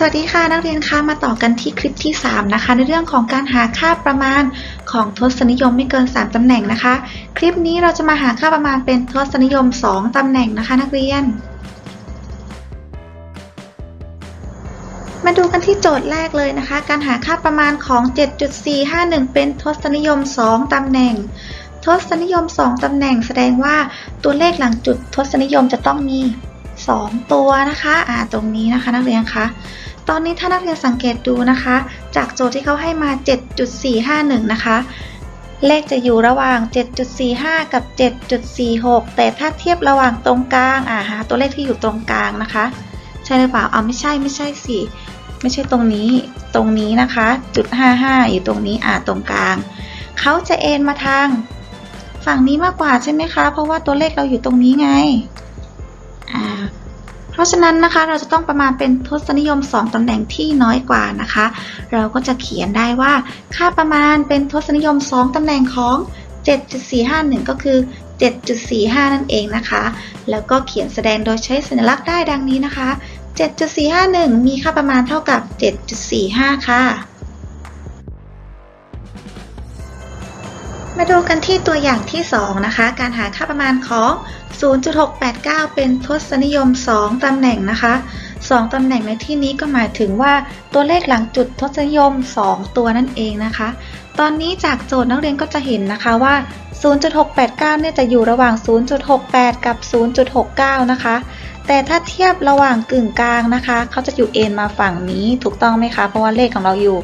สวัสดีค่ะนักเรียนคะมาต่อกันที่คลิปที่ 3 นะคะ ในเรื่องของการหาค่าประมาณของทศนิยมไม่เกิน 3 ตำแหน่งนะคะ คลิปนี้เราจะมาหาค่าประมาณเป็นทศนิยม 2 ตำแหน่งนะคะ นักเรียน มาดูกันที่โจทย์แรกเลยนะคะ การหาค่าประมาณของ 7.451 เป็นทศนิยม 2 ตำแหน่ง ทศนิยม 2 ตำแหน่งแสดงว่าตัวเลขหลังจุดทศนิยมจะต้องมี2 ตัวนะคะ อ่า ตรงนี้นะคะ นักเรียนคะ ตอนนี้ถ้านักเรียนสังเกตดูนะคะ จากโจทย์ที่เขาให้มา 7.451 นะคะ เลขจะอยู่ระหว่าง 7.45 กับ 7.46 แต่ถ้าเทียบระหว่างตรงกลางอ่าหาตัวเลขที่อยู่ตรงกลางนะคะ ใช่หรือเปล่าเอาไม่ใช่ไม่ใช่สิไม่ใช่ตรงนี้ตรงนี้นะคะจุด55 อยู่ตรงนี้อ่าตรงกลาง เขาจะเอ็นมาทางฝั่งนี้มากกว่าใช่ไหมคะ เพราะว่าตัวเลขเราอยู่ตรงนี้ไงอ่า ราะฉะนั้นนะคะเราจะต้องประมาณเป็นทศนิยม 2ตำแหน่งที่น้อยกว่านะคะ เราก็จะเขียนได้ว่าค่าประมาณเป็นทศนิยม 2ตำแหน่งของ 7.451 ก็คือ 7.45 นั่นเองนะคะ แล้วก็เขียนแสดงโดยใช้สัญลักษณ์ได้ดังนี้นะคะ 7.451 มีค่าประมาณเท่ากับ 7.45 ค่ะ มาดูกันที่ตัวอย่างที่ 2 นะคะ การหาค่าประมาณของ 0.689 เป็นทศนิยม 2 ตำแหน่งนะคะ 2 ตำแหน่งในที่นี้ก็หมายถึงว่าตัวเลขหลังจุดทศนิยม 2 ตัวนั่นเองนะคะ ตอนนี้จากโจทย์นักเรียนก็จะเห็นนะคะว่า 0.689 เนี่ยจะอยู่ระหว่าง 0.68 กับ 0.69 นะคะ แต่ถ้าเทียบระหว่างกึ่งกลางนะคะ เขาจะอยู่เอ็นมาฝั่งนี้ถูกต้องไหมคะ เพราะว่าเลขของเราอยู่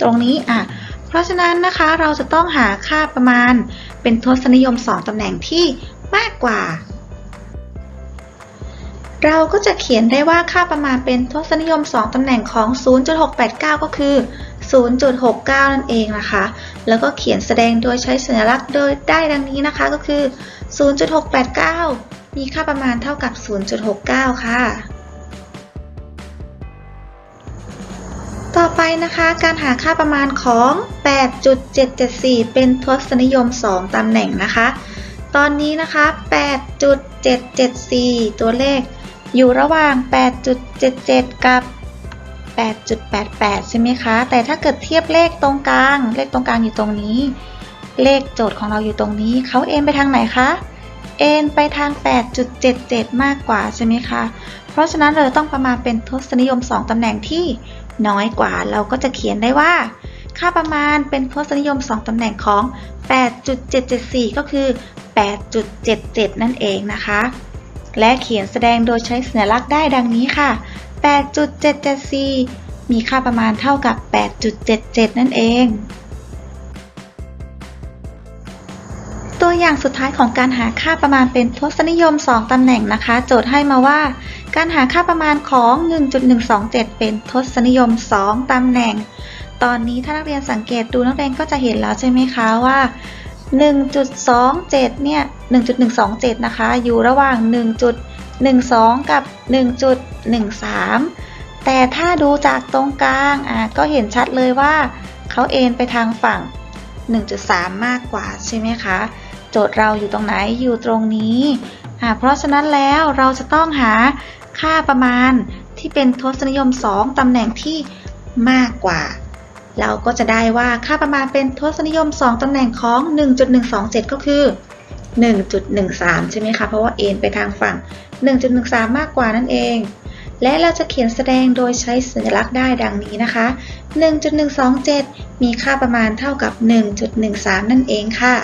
ตรงนี้อะ เพราะฉะนั้นนะคะเราจะต้องหาค่าประมาณเป็นทศนิยม 2ตำแหน่งที่มากกว่า เราก็จะเขียนได้ว่าค่าประมาณเป็นทศนิยม 2ตำแหน่งของ 0.689 ก็คือ 0.69 นั่นเองนะคะ แล้วก็เขียนแสดงโดยใช้สัญลักษณ์โดยได้ดังนี้นะคะก็คือ 0.689 มีค่าประมาณเท่ากับ 0.69 ค่ะ ต่อไปนะคะการหาค่าประมาณของ 8.774 เป็นทศนิยม 2ตำแหน่งนะคะ ตอนนี้นะคะ 8.774 ตัวเลข อยู่ระหว่าง 8.77 กับ 8.88 ใช่ไหมคะ แต่ถ้าเกิดเทียบเลขตรงกลาง เลขตรงกลางอยู่ตรงนี้ เลขโจทย์ของเราอยู่ตรงนี้ เขาเอ็นไปทางไหนคะ เอ็นไปทาง 8.77 มากกว่าใช่ไหมคะ เพราะฉะนั้นเราต้องประมาณเป็นทศนิยม 2ตำแหน่งที่ น้อยกว่าเราก็จะเขียนได้ว่า ค่าประมาณเป็นทศนิยม 2ตำแหน่งของ 8.774 ก็คือ 8.77 นั่นเองนะคะ และเขียนแสดงโดยใช้สัญลักษณ์ได้ดังนี้ค่ะ 8.774 มีค่าประมาณเท่ากับ 8.77 นั่นเองตัวอย่างสุดท้ายของการหาค่าประมาณเป็นทศนิยม 2 ตำแหน่งนะคะ โจทย์ให้มาว่า การหาค่าประมาณของ 1.127 เป็นทศนิยม 2ตำแหน่ง ตอนนี้ถ้านักเรียนสังเกตดูนักเรียนก็จะเห็นแล้วใช่ไหมคะว่า 1.27 เนี่ย 1.127 นะคะ อยู่ระหว่าง 1.12 กับ 1.13 แต่ถ้าดูจากตรงกลางอะก็เห็นชัดเลยว่าเขาเอ็นไปทางฝั่ง 1.3 มากกว่าใช่ไหมคะ โจทย์เราอยู่ตรงไหนอยู่ตรงนี้อะเพราะฉะนั้นแล้วเราจะต้องหา ค่าประมาณที่เป็นทศนิยม 2 ตำแหน่งที่มากกว่า เราก็จะได้ว่าค่าประมาณเป็นทศนิยม 2 ตำแหน่งของ 1.127 ก็คือ 1.13 ใช่ไหมคะ เพราะว่าเอ็นไปทางฝั่ง 1.13 มากกว่านั่นเอง และเราจะเขียนแสดงโดยใช้สัญลักษณ์ได้ดังนี้นะคะ 1.127 มีค่าประมาณเท่ากับ 1.13 นั่นเองค่ะ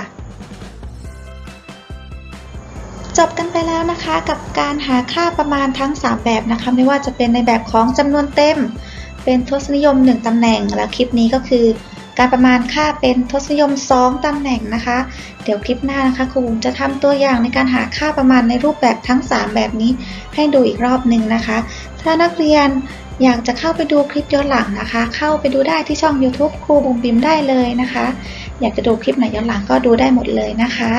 จบกันไปแล้วนะคะกับการหาค่าประมาณทั้ง 3 แบบนะคะ ไม่ว่าจะเป็นในแบบของจำนวนเต็ม เป็นทศนิยม 1ตำแหน่ง แล้วคลิปนี้ก็คือ การประมาณค่าเป็นทศนิยม 2ตำแหน่งนะคะ เดี๋ยวคลิปหน้านะคะครูบุ๋มจะทำตัวอย่างในการหาค่าประมาณในรูปแบบทั้ง 3 แบบนี้ ให้ดูอีกรอบหนึ่งนะคะ ถ้านักเรียนอยากจะเข้าไปดูคลิปย้อนหลังนะคะ เข้าไปดูได้ที่ช่อง YouTube ครูบุ๋มบิมได้เลยนะคะ อยากจะดูคลิปไหนย้อนหลังก็ดูได้หมดเลยนะคะ